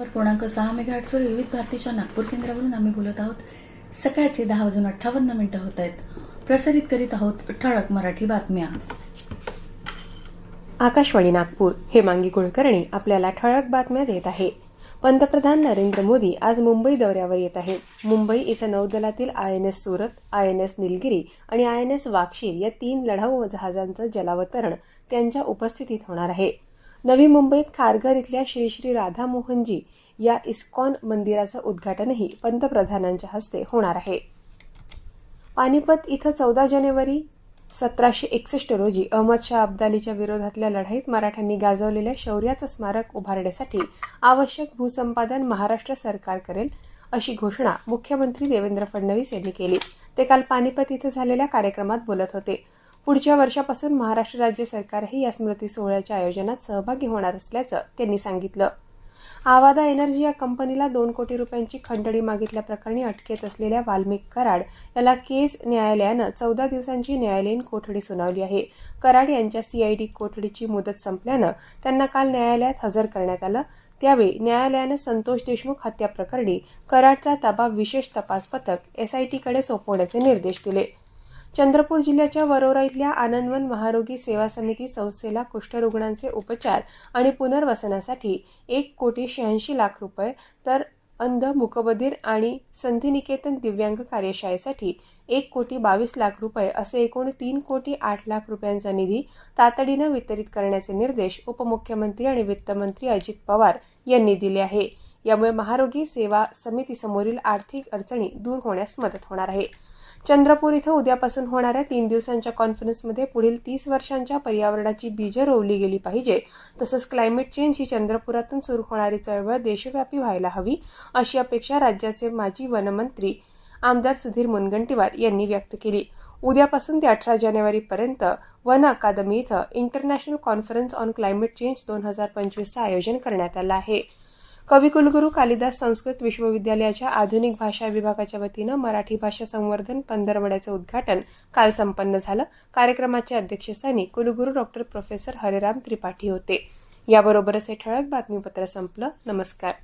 Number पूर्णांक सहा मेघाटसवर विविध भारतीच्या नागपूर केंद्रावरून आम्ही बोलत आहोत. सकाळचे दहा वाजून अठ्ठावन्न मिनिटं होत आहेत. प्रसारित करीत आहोत ठळक मराठी बातम्या. आकाशवाणी नागपूर हे मांगी कुलकर्णी आपल्याला ठळक बातम्या देत आहे. पंतप्रधान नरेंद्र मोदी आज मुंबई दौऱ्यावर येत आहेत. मुंबई इथं नौदलातील I N S Surat I N S Nilgiri आणि आय एन एस वाक्षीर या तीन लढाऊ जहाजांचं जलावतरण त्यांच्या उपस्थितीत होणार आहे. नवी मुंबईत खारघर इथल्या श्री श्री राधा मोहनजी या इस्कॉन मंदिराचं उद्घाटनही पंतप्रधानांच्या हस्ते होणार आहे. पानिपत इथं चौदा जानेवारी सतराशे एकसष्ट रोजी अहमद शाह अब्दालीच्या विरोधातल्या लढाईत मराठ्यांनी गाजवलेल्या शौर्याचं स्मारक उभारण्यासाठी आवश्यक भूसंपादन महाराष्ट्र सरकार करेल अशी घोषणा मुख्यमंत्री देवेंद्र फडणवीस यांनी केली. ते काल पानिपत इथं झालेल्या कार्यक्रमात बोलत होते. पुढच्या वर्षापासून महाराष्ट्र राज्य सरकारही या स्मृती सोहळ्याच्या आयोजनात सहभागी होणार असल्याचं त्यांनी सांगितलं. आवादा एनर्जी या कंपनीला दोन कोटी रुपयांची खंडणी मागितल्याप्रकरणी अटकेत असलेल्या वाल्मिक कराड याला केज न्यायालयानं चौदा दिवसांची न्यायालयीन कोठडी सुनावली आहे. कराड यांच्या सीआयडी कोठडीची मुदत संपल्यानं त्यांना काल न्यायालयात हजर करण्यात आलं. त्यावेळी न्यायालयानं संतोष देशमुख हत्या प्रकरणी कराडचा ताबा विशेष तपास पथक एसआयटीकडे सोपवण्याचे निर्देश दिले. चंद्रपूर जिल्ह्याच्या वरोरा इथल्या आनंदवन महारोगी सेवा समिती संस्थेला कुष्ठरुग्णांचे उपचार आणि पुनर्वसनासाठी एक कोटी शहाऐंशी लाख रुपये तर अंध मुकबधीर आणि संधिनिकेतन दिव्यांग कार्यशाळेसाठी एक कोटी बावीस लाख रुपये असे एकूण तीन कोटी आठ लाख रुपयांचा निधी तातडीनं वितरित करण्याचे निर्देश उपमुख्यमंत्री आणि वित्तमंत्री अजित पवार यांनी दिले आहे. यामुळे महारोगी सेवा समितीसमोरील आर्थिक अडचणी दूर होण्यास मदत होणार आहे. चंद्रपूर इथं उद्यापासून होणाऱ्या तीन दिवसांच्या कॉन्फरन्समध्ये पुढील तीस वर्षांच्या पर्यावरणाची बीजं रोवली गेली पाहिजे. तसंच क्लायमेट चेंज ही चंद्रपुरातून सुरू होणारी चळवळ देशव्यापी व्हायला हवी अशी अपेक्षा राज्याचे माजी वनमंत्री आमदार सुधीर मुनगंटीवार यांनी व्यक्त केली. उद्यापासून ते अठरा जानेवारीपर्यंत वन अकादमी इथं international conference on climate change दोन हजार पंचवीसचं आयोजन करण्यात आलं आहे. कविकुलगुरू कालिदास संस्कृत विश्वविद्यालयाच्या आधुनिक भाषा विभागाच्या वतीनं मराठी भाषा संवर्धन पंधरवड्याचं उद्घाटन काल संपन्न झालं. कार्यक्रमाच्या अध्यक्षस्थानी कुलगुरू डॉक्टर प्रोफेसर हरेराम त्रिपाठी होते. याबरोबरच हे ठळक बातमीपत्र संपलं. नमस्कार.